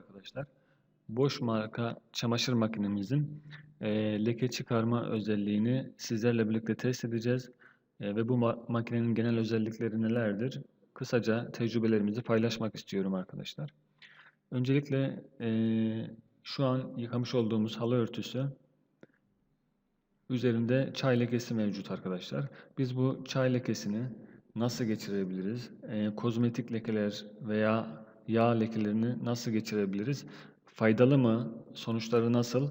arkadaşlar. Boş marka çamaşır makinemizin eee, leke çıkarma özelliğini sizlerle birlikte test edeceğiz. Eee, ve bu ma- makinenin genel özellikleri nelerdir? Kısaca tecrübelerimizi paylaşmak istiyorum arkadaşlar. Öncelikle eee, şu an yıkamış olduğumuz halı örtüsü üzerinde çay lekesi mevcut arkadaşlar. Biz bu çay lekesini nasıl geçirebiliriz? Eee, kozmetik lekeler veya yağ lekelerini nasıl geçirebiliriz? Faydalı mı? Sonuçları nasıl?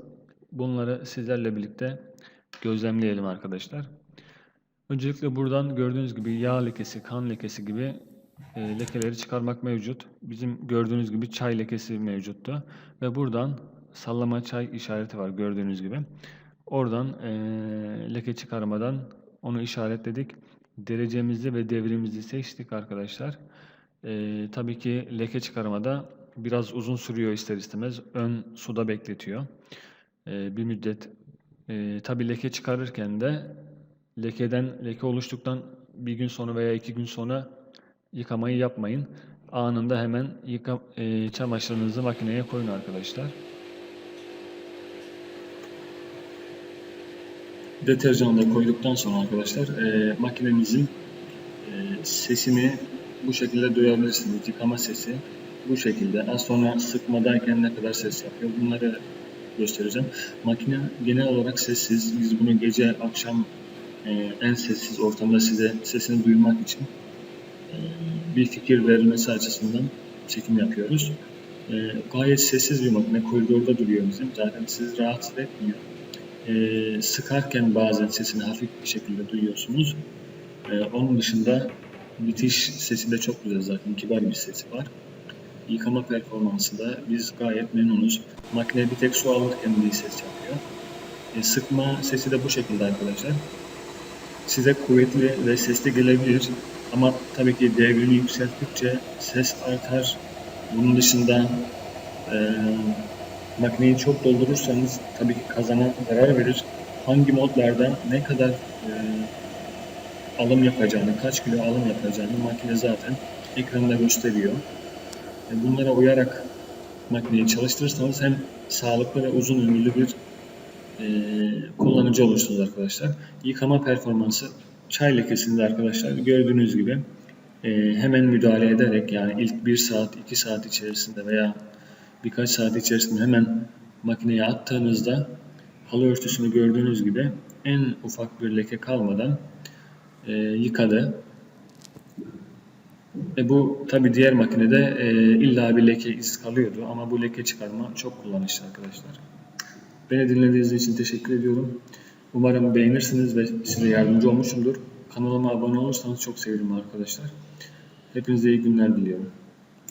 Bunları sizlerle birlikte gözlemleyelim arkadaşlar. Öncelikle buradan gördüğünüz gibi yağ lekesi, kan lekesi gibi e, lekeleri çıkarmak mevcut. Bizim gördüğünüz gibi çay lekesi mevcuttu. Ve buradan sallama çay işareti var gördüğünüz gibi. Oradan e, leke çıkarmadan onu işaretledik. Derecemizi ve devrimizi seçtik arkadaşlar. E, tabii ki leke çıkarmada biraz uzun sürüyor ister istemez. Ön suda bekletiyor. E, bir müddet. E, tabii leke çıkarırken de lekeden leke oluştuktan bir gün sonra veya iki gün sonra yıkamayı yapmayın. Anında hemen yıka, e, çamaşırınızı makineye koyun arkadaşlar. Deterjanı da koyduktan sonra arkadaşlar e, makinemizin e, sesini bu şekilde duyabilirsiniz. Yıkama sesi bu şekilde. Az sonra sıkmadayken ne kadar ses yapıyor bunları göstereceğim. Makine genel olarak sessiz. Biz bunu gece, akşam e, en sessiz ortamda size sesini duymak için e, bir fikir verilmesi açısından çekim yapıyoruz. E, gayet sessiz bir makine. Koridorda duruyor bizim. Zaten sizi rahatsız etmiyor. E, sıkarken bazen sesini hafif bir şekilde duyuyorsunuz. E, onun dışında bitiş sesi de çok güzel zaten. Kibar bir sesi var. Yıkama performansı da biz gayet memnunuz. Makine bir tek su alırken bir ses yapıyor. E, sıkma sesi de bu şekilde arkadaşlar. Size kuvvetli ve sesli gelebilir. Ama tabii ki devrini yükselttikçe ses artar. Bunun dışında e, makineyi çok doldurursanız tabii ki kazana zarar verir. Hangi modlarda ne kadar e, alım yapacağını, kaç kilo alım yapacağını makine zaten ekranda gösteriyor. E, Bunlara uyarak makineyi çalıştırırsanız hem sağlıklı ve uzun ömürlü bir e, kullanıcı olursunuz arkadaşlar. Yıkama performansı çay lekesinde arkadaşlar gördüğünüz gibi e, hemen müdahale ederek yani ilk 1 saat 2 saat içerisinde veya birkaç saat içerisinde hemen makineye attığınızda halı örtüsünü gördüğünüz gibi en ufak bir leke kalmadan e, yıkadı. E bu tabi diğer makinede e, illa bir leke iz kalıyordu ama bu leke çıkarma çok kullanışlı arkadaşlar. Beni dinlediğiniz için teşekkür ediyorum. Umarım beğenirsiniz ve size yardımcı olmuşumdur. Kanalıma abone olursanız çok sevinirim arkadaşlar. Hepinize iyi günler diliyorum.